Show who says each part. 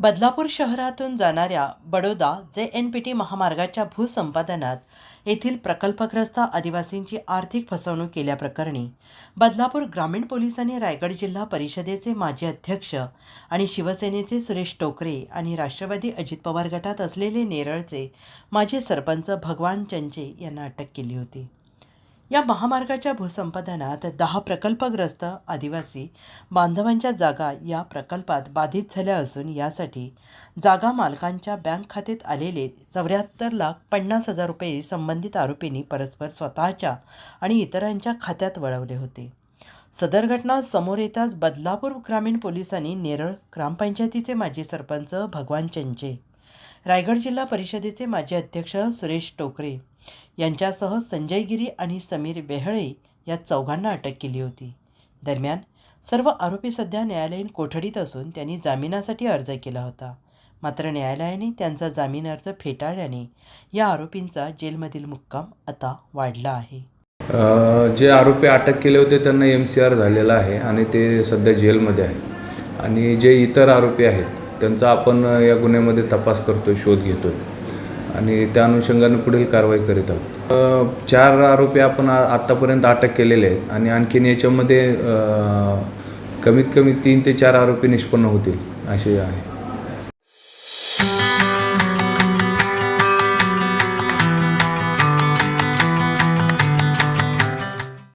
Speaker 1: बदलापूर शहरातून जाणाऱ्या बडोदा जे एन पी टी महामार्गाच्या भूसंपादनात येथील प्रकल्पग्रस्त आदिवासींची आर्थिक फसवणूक केल्याप्रकरणी बदलापूर ग्रामीण पोलिसांनी रायगड जिल्हा परिषदेचे माजी अध्यक्ष आणि शिवसेनेचे सुरेश टोकरे आणि राष्ट्रवादी अजित पवार गटात असलेले नेरळचे माजी सरपंच भगवान चंचे यांना अटक केली होती. या महामार्गाच्या भूसंपादनात दहा प्रकल्पग्रस्त आदिवासी बांधवांच्या जागा या प्रकल्पात बाधित झाल्या असून यासाठी जागा मालकांच्या बँक खात्यात आलेले चौऱ्याहत्तर लाख पन्नास हजार रुपये संबंधित आरोपींनी परस्पर स्वतःच्या आणि इतरांच्या खात्यात वळवले होते. सदर घटना समोर येताच बदलापूर ग्रामीण पोलिसांनी नेरळ ग्रामपंचायतीचे माजी सरपंच भगवान चंचे रायगड जिल्हा परिषदेचे माजी अध्यक्ष सुरेश टोकरे यांच्यासह संजय गिरी आणि समीर बेहळे या चौघांना अटक केली होती. दरम्यान सर्व आरोपी सध्या न्यायालयीन कोठडीत असून त्यांनी जामिनासाठी अर्ज केला होता. मात्र न्यायालयाने त्यांचा जामीन अर्ज फेटाळल्याने या आरोपींचा जेलमधील मुक्काम आता वाढला आहे.
Speaker 2: जे आरोपी अटक केले होते त्यांना एम सी आर झालेला आहे आणि ते सध्या जेलमध्ये आहे आणि जे इतर आरोपी आहेत त्यांचा आपण या गुन्ह्यामध्ये तपास करतो शोध घेतो आणि त्या अनुषंगाने पुढील कारवाई करीत आहोत. चार आरोपी आपण आत्तापर्यंत अटक केलेले आहेत आणि आणखीन याच्यामध्ये कमीत कमी तीन ते चार आरोपी निष्पन्न होतील असे आहे.